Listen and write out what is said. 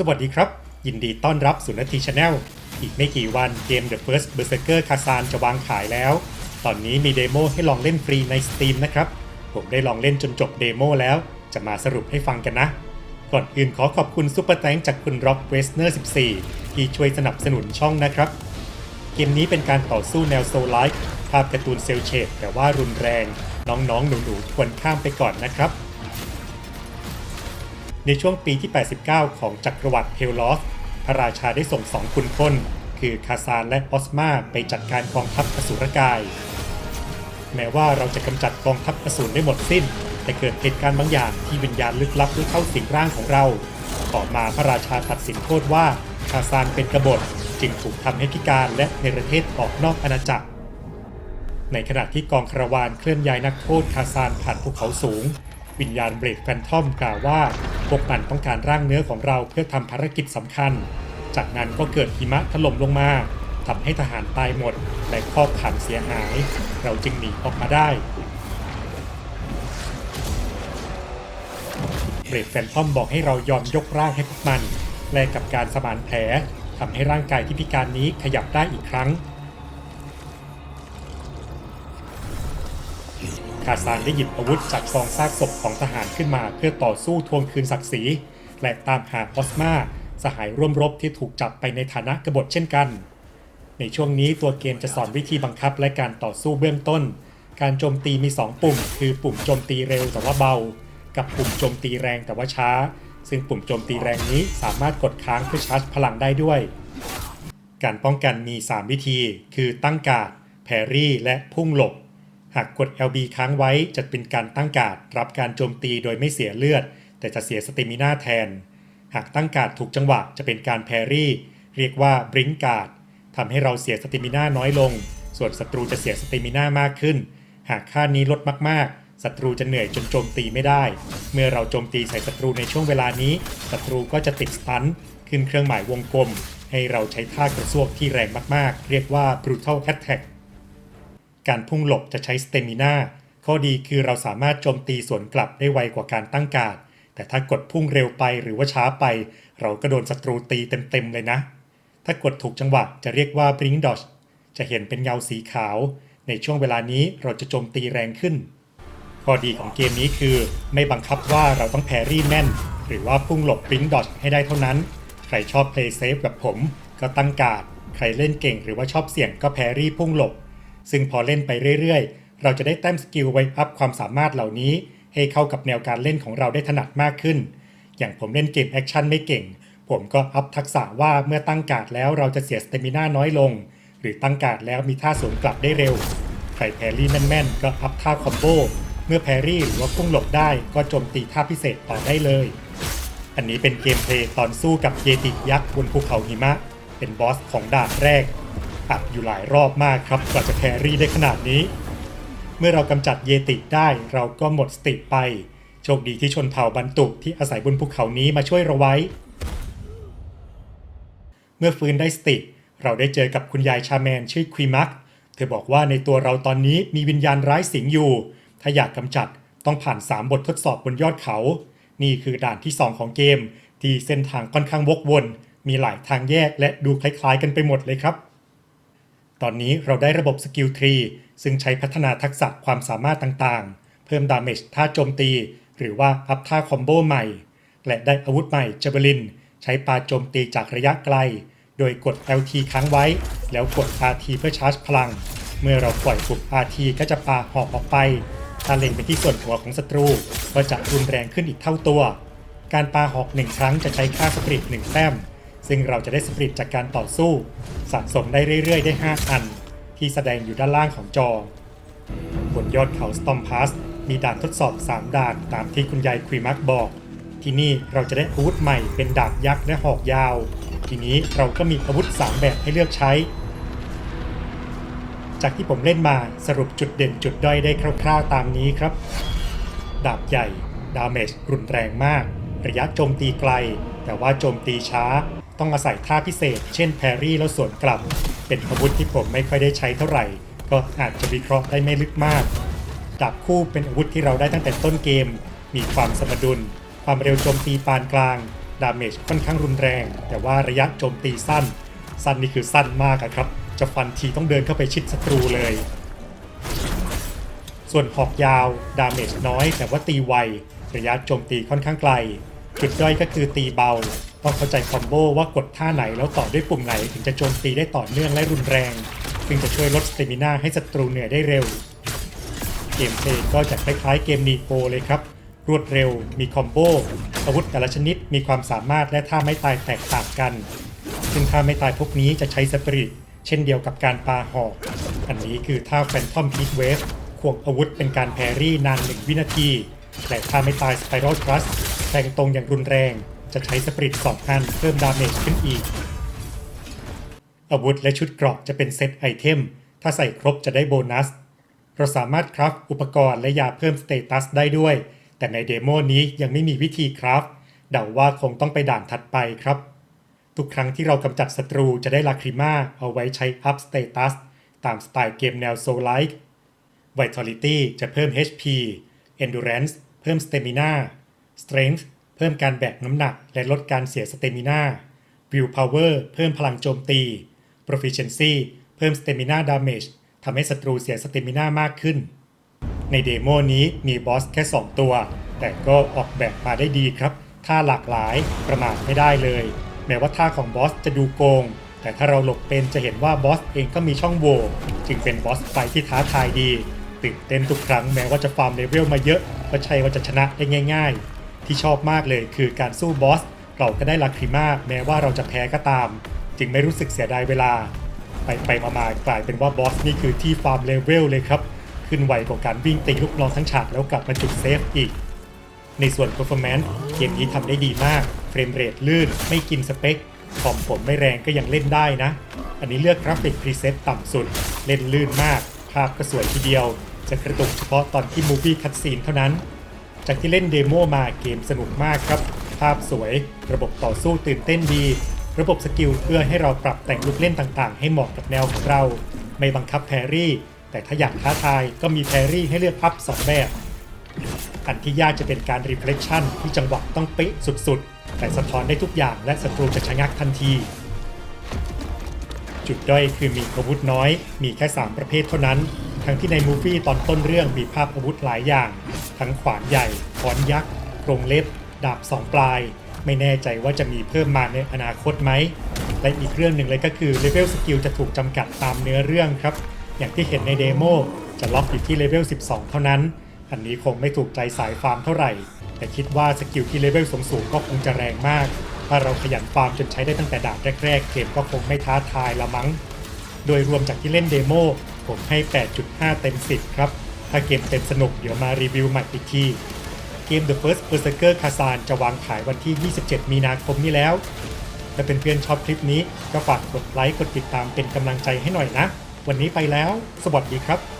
สวัสดีครับ ยินดีต้อนรับสุนทรีชาแนลอีกไม่กี่วันเกม The First Berserker k a z a n จะวางขายแล้ว ตอนนี้มีเดโมให้ลองเล่นฟรีใน Steam นะครับ ผมได้ลองเล่นจนจบเดโมแล้ว จะมาสรุปให้ฟังกันนะ ก่อนอื่นขอขอบคุณซุปเปอร์แตงจากคุณ Rock Wesner 14 ที่ช่วยสนับสนุนช่องนะครับ เกมนี้เป็นการต่อสู้แนวโซลไลท์ภาพการ์ตูนเซลเชดแต่ว่ารุนแรง น้องๆหนูๆควรข้ามไปก่อนนะครับ ในช่วงปีที่ 89 ของจักรวรรดิเฮลลอส พระราชาได้ส่งสองขุนพลคือคาซานและออสมาไปจัดการกองทัพอสูรกาย แม้ว่าเราจะกำจัดกองทัพอสูรได้หมดสิ้น แต่เกิดเหตุการณ์บางอย่างที่วิญญาณลึกลับได้เข้าสิงร่างของเรา ต่อมาพระราชาตัดสินโทษว่าคาซานเป็นกบฏจึงถูกทำให้พิการและในประเทศออกนอกอาณาจักร ในขณะที่กองคาราวานเคลื่อนย้ายนักโทษคาซานผ่านภูเขาสูง วิญญาณเบรดแฟนทอมกล่าวว่า พวกมันต้องการร่างเนื้อของเราเพื่อทำภารกิจสำคัญ จากนั้นก็เกิดหิมะถล่มลงมาทำให้ทหารตายหมด และครอบขังเสียหาย เราจึงหนีออกมาได้เบรดแฟนทอมบอกให้เรายอมยกร่างให้พวกมัน แลกกับการสมานแผลทำให้ร่างกายที่พิการนี้ขยับได้อีกครั้ง คาซานได้หยิบอาวุธจากกองซากศพของทหารขึ้นมา เพื่อต่อสู้ทวงคืนศักดิ์ศรี และตามหาออสมาสหายร่วมรบที่ถูกจับไปในฐานะกบฏเช่นกัน ในช่วงนี้ตัวเกมจะสอนวิธีบังคับและการต่อสู้เบื้องต้น การโจมตีมี 2 ปุ่ม คือปุ่มโจมตีเร็วแต่ว่าเบา กับปุ่มโจมตีแรงแต่ว่าช้า ซึ่งปุ่มโจมตีแรงนี้สามารถกดค้างเพื่อชาร์จพลังได้ด้วย การป้องกันมี 3 วิธี คือตั้งการ์ดแพรรี่ และพุ่งหลบ หากกด LB ค้างไว้จะเป็นการตั้งการ์ดรับการโจมตีโดยไม่เสียเลือด แต่จะเสียสเตมิน่าแทน หากตั้งการ์ดถูกจังหวะจะเป็นการแพรี่ เรียกว่าบริงการ์ดทำให้เราเสียสเตมิน่าน้อยลง ส่วนศัตรูจะเสียสเตมิน่ามากขึ้น หากค่านี้ลดมากๆศัตรูจะเหนื่อยจนโจมตีไม่ได้ เมื่อเราโจมตีใส่ศัตรูในช่วงเวลานี้ศัตรูก็จะติดสตันขึ้นเครื่องหมายวงกลม ให้เราใช้ท่ากระซวกที่แรงมากๆ เรียกว่า brutal attack การพุ่งหลบจะใช้สเตมิน่าข้อดีคือเราสามารถโจมตีสวนกลับได้ไวกว่าการตั้งการดแต่ถ้ากดพุ่งเร็วไปหรือว่าช้าไป เราก็โดนศัตรูตีเต็มๆเลยนะ ถ้ากดถูกจังหวะจะเรียกว่า blink dodge จะเห็นเป็นเงาสีขาว ในช่วงเวลานี้เราจะโจมตีแรงขึ้น ข้อดีของเกมนี้คือไม่บังคับว่าเราต้องแพรรี่แม่น หรือว่าพุ่งหลบ blink dodge ให้ได้เท่านั้น ใครชอบ play safe แบบผม ก็ตั้งการดใครเล่นเก่งหรือว่าชอบเสี่ยงก็แพรรี่พุ่งหลบ ซึ่งพอเล่นไปเรื่อยๆ เราจะได้แต้มสกิลไว้อัพความสามารถเหล่านี้ ให้เข้ากับแนวการเล่นของเราได้ถนัดมากขึ้น อย่างผมเล่นเกมแอคชั่นไม่เก่ง ผมก็อัพทักษะว่าเมื่อตั้งการ์ดแล้วเราจะเสียสเตมิน่าน้อยลง หรือตั้งการ์ดแล้วมีท่าสวนกลับได้เร็ว ใครแพรี่แม่นๆ ก็อัพท่าคอมโบ เมื่อแพรี่หรือว่าพุ่งหลบได้ก็โจมตีท่าพิเศษต่อได้เลย อันนี้เป็นเกมเพลย์ตอนสู้กับเยติยักษ์บนภูเขาหิมะ เป็นบอสของด่านแรก อัดอยู่หลายรอบมากครับกว่าจะแครี่ได้ขนาดนี้ เมื่อเรากำจัดเยติได้เราก็หมดสติไป โชคดีที่ชนเผ่าบรรตุกที่อาศัยบนภูเขานี้มาช่วยเราไว้ เมื่อฟื้นได้สติ เราได้เจอกับคุณยายชาแมนชื่อควีมักเธอบอกว่าในตัวเราตอนนี้มีวิญญาณร้ายสิงอยู่ ถ้าอยากกำจัดต้องผ่าน 3 บททดสอบบนยอดเขา นี่คือด่านที่ 2 ของเกม ที่เส้นทางค่อนข้างวกวน มีหลายทางแยกและดูคล้ายๆกันไปหมดเลยครับ ตอนนี้เราได้ระบบสกิลทรีซึ่งใช้พัฒนาทักษะความสามารถต่างๆ เพิ่มดาเมจท่าโจมตี หรือว่าอัพท่าคอมโบใหม่ และได้อาวุธใหม่เจเบลิน ใช้ปาโจมตีจากระยะไกล โดยกด LT ค้างไว้ แล้วกด RT เพื่อชาร์จพลัง เมื่อเราปล่อยปุ่ม RT ก็จะปาหอกออกไป ถ้าเล็งไปที่ส่วนหัวของศัตรู ก็จะรุนแรงขึ้นอีกเท่าตัว การปาหอกหนึ่งครั้งจะใช้ค่าสปริตหนึ่งแต้ม ซึ่งเราจะได้สปริตจากการต่อสู้สะสมได้เรื่อย ๆ ได้ 5 อัน ที่แสดงอยู่ด้านล่างของจอ บนยอดเขาสตอมพาสมีด่านทดสอบ 3 ด่านตามที่คุณยายควีมักบอก ที่นี่เราจะได้อาวุธใหม่เป็นดาบยักษ์และหอกยาว ทีนี้เราก็มีอาวุธ 3 แบบให้เลือกใช้ จากที่ผมเล่นมาสรุปจุดเด่นจุดด้อยได้คร่าวๆตามนี้ครับ ดาบใหญ่ ดาเมจรุนแรงมาก ระยะโจมตีไกล แต่ว่าโจมตีช้า ต้องอาศัยท่าพิเศษ เช่นแพรรี่แล้วสวนกลับ เป็นอาวุธที่ผมไม่ค่อยได้ใช้เท่าไหร่ ก็อาจจะวิเคราะห์ได้ไม่ลึกมาก ดาบคู่เป็นอาวุธที่เราได้ตั้งแต่ต้นเกม มีความสมดุล ความเร็วโจมตีปานกลาง ดาเมจค่อนข้างรุนแรง แต่ว่าระยะโจมตีสั้น สั้นนี่คือสั้นมากครับ จะฟันทีต้องเดินเข้าไปชิดศัตรูเลย ส่วนหอกยาว ดาเมจน้อย แต่ว่าตีไว ระยะโจมตีค่อนข้างไกล จุดด้อยก็คือตีเบา ต้องเข้าใจคอมโบว่ากดท่าไหนแล้วต่อด้วยปุ่มไหนถึงจะโจมตีได้ต่อเนื่องและรุนแรง ซึ่งจะช่วยลดสเตมิน่าให้ศัตรูเหนื่อยได้เร็ว เกมเพลย์ก็จะคล้ายๆเกมนีโปเลยครับ รวดเร็ว มีคอมโบอาวุธแต่ละชนิดมีความสามารถและท่าไม่ตายแตกต่างกัน ซึ่งท่าไม่ตายพวกนี้จะใช้สปริตเช่นเดียวกับการปาหอก อันนี้คือท่าแฟนทอมพีทเวฟควงอาวุธเป็นการแพรี่นานหนึ่งวินาทีและท่าไม่ตายสไปรัลทรัสแทงตรงอย่างรุนแรง จะใช้สปริตสองอันเพิ่มดาเมจขึ้นอีก อาวุธและชุดเกราะจะเป็นเซตไอเทม ถ้าใส่ครบจะได้โบนัส เราสามารถคราฟอุปกรณ์และยาเพิ่มสเตตัสได้ด้วย แต่ในเดโมนี้ยังไม่มีวิธีคราฟเดาว่าคงต้องไปด่านถัดไปครับ ทุกครั้งที่เรากำจัดศัตรูจะได้ลาคริมาเอาไว้ใช้อัพสเตตัสตามสไตล์เกมแนวโซลไลท์ Vitality จะเพิ่ม HP Endurance เพิ่ม Stamina Strength เพิ่มการแบกน้ำหนักและลดการเสีย Stamina Willpower เพิ่มพลังโจมตี Proficiency เพิ่ม Stamina Damage ทำให้ศัตรูเสีย Stamina มากขึ้น ในเดโมนี้มีบอสแค่ 2 ตัว แต่ก็ออกแบบมาได้ดีครับท่าหลากหลายประมาทไม่ได้เลย แม้ว่าท่าของบอสจะดูโกง แต่ถ้าเราหลบเป็นจะเห็นว่าบอสเองก็มีช่องโหว่จึงเป็นบอสไฟที่ท้าทายดีตื่นเต้นทุกครั้งแม้ว่าจะฟาร์มเลเวลมาเยอะก็ใช่ว่าจะชนะได้ง่าย ๆ ที่ชอบมากเลยคือการสู้บอส เราก็ได้ลาคริมาแม้ว่าเราจะแพ้ก็ตาม จึงไม่รู้สึกเสียดายเวลา ไปไปมามากลายเป็นว่าบอสนี่คือที่ฟาร์มเลเวลเลยครับ ขึ้นไวกว่าการวิ่งตีลูกน้องทั้งฉากแล้วกลับมาจุดเซฟอีก ในส่วน performance เกมนี้ทำได้ดีมาก เฟรมเรทลื่น ไม่กินสเปคคอมผมไม่แรงก็ยังเล่นได้นะ อันนี้เลือกกราฟิกพรีเซตต่ำสุด เล่นลื่นมาก ภาพก็สวยทีเดียว จะกระตุกเฉพาะตอนที่มูฟี่คัดซีนเท่านั้น จากที่เล่นเดโมมาเกมสนุกมากครับ ภาพสวย ระบบต่อสู้ตื่นเต้นดี ระบบสกิลเพื่อให้เราปรับแต่งลูกเล่นต่างๆ ให้เหมาะกับแนวของเรา ไม่บังคับแพรี่ แต่ถ้าอยากท้าทายก็มีแพรี่ให้เลือกอัพสองแบบ อันที่ยากจะเป็นการ reflection ที่จังหวะต้องเป๊ะสุดๆ แต่สะท้อนได้ทุกอย่างและศัตรูจะชะงักทันที จุดด้อยคือมีอาวุธน้อย มีแค่ 3 ประเภทเท่านั้น ทั้งที่ในมูฟี่ตอนต้นเรื่องมีภาพอาวุธหลายอย่าง ทั้งขวานใหญ่ค้อนยักษ์โครงเล็บ ดาบสองปลาย ไม่แน่ใจว่าจะมีเพิ่มมาในอนาคตไหม และอีกเรื่องหนึ่งเลยก็คือเลเวลสกิลจะถูกจำกัดตามเนื้อเรื่องครับ อย่างที่เห็นในเดโมจะล็อกอยู่ที่เลเวล 12 เท่านั้น อันนี้คงไม่ถูกใจสายฟาร์มเท่าไหร่ แต่คิดว่าสกิลที่เลเวลสูงๆก็คงจะแรงมาก ถ้าเราขยันฟาร์มจนใช้ได้ตั้งแต่ด่านแรกๆ เกมก็คงไม่ท้าทายละมั้ง โดยรวมจากที่เล่นเดโม ผมให้ 8.5 เต็ม 10 ครับ ถ้าเกมเต็มสนุกเดี๋ยวมารีวิวใหม่อีกที เกม The First Berserker Kazan จะวางขายวันที่ 27 มีนาคมนี้แล้ว ถ้าเป็นเพื่อนชอบคลิปนี้ก็ฝากกดไลค์ กดติดตามเป็นกำลังใจให้หน่อยนะ วันนี้ไปแล้ว สวัสดีครับ